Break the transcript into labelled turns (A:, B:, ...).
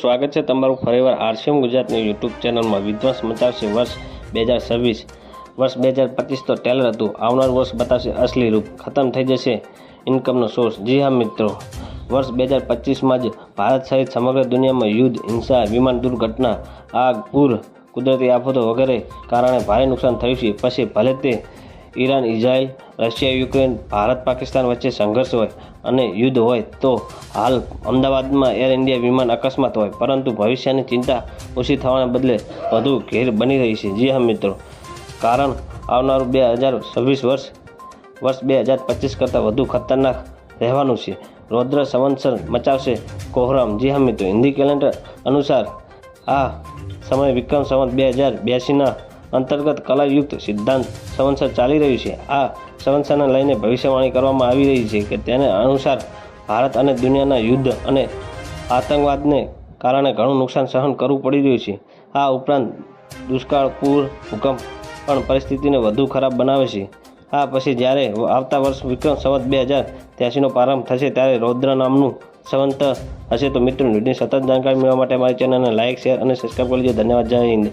A: સ્વાગત છે તમારું ફરીવાર આરસીએમ ગુજરાતની યુટ્યુબ ચેનલમાં. વિધ્વંસ મચાવશે વર્ષ બે હજાર છવ્વીસ. વર્ષ બે હજાર પચીસ તો ટેલર હતું. આવનાર વર્ષ બતાવશે અસલી રૂપ. ખતમ થઈ જશે ઇન્કમનો સોર્સ જી હા, મિત્રો. વર્ષ બે હજાર પચીસમાં જ ભારત સહિત સમગ્ર દુનિયામાં યુદ્ધ, હિંસા, વિમાન દુર્ઘટના, આગ, પૂર, કુદરતી આફતો વગેરે કારણે ભારે નુકસાન થયું છે. પછી ભલે તે Iran Israel Russia, Ukraine, Bharat, Pakistan વચ્ચે સંઘર્ષ હોય અને યુદ્ધ હોય તો હાલ અમદાવાદમાં એર ઇન્ડિયા વિમાન અકસ્માત હોય. પરંતુ ભવિષ્યની ચિંતા ઓછી થવાને બદલે વધુ ઘેર બની રહી છે. જી હા, મિત્રો. કારણ આવનારું બે હજાર છવ્વીસ વર્ષ વર્ષ બે હજાર પચીસ કરતાં વધુ ખતરનાક રહેવાનું છે. રૌદ્ર સંવત્સર મચાવશે કોહરામ. જી હા, મિત્રો. હિન્દી કેલેન્ડર અનુસાર આ સમય વિક્રમ સંવત બે હજાર બ્યાસીના અંતર્ગત કલાયુક્ત સિદ્ધાંત સંવંસર ચાલી રહ્યું છે. આ સંવંસરને લઈને ભવિષ્યવાણી કરવામાં આવી રહી છે કે તેને અનુસાર ભારત અને દુનિયાના યુદ્ધ અને આતંકવાદને કારણે ઘણું નુકસાન સહન કરવું પડી રહ્યું છે. આ ઉપરાંત દુષ્કાળ, પૂર, ભૂકંપ પણ પરિસ્થિતિને વધુ ખરાબ બનાવે છે. આ પછી જ્યારે આવતા વર્ષ વિક્રમ સંવત બે હજાર ત્યાસીનો પ્રારંભ થશે ત્યારે રૌદ્ર નામનું સંવંત હશે. તો મિત્રો, ન્યૂઝની સતત જાણકારી મેળવવા માટે મારી ચેનલને લાઇક શેર અને સબસ્ક્રાઈબ કરી ધન્યવાદ. જય હિન્દ.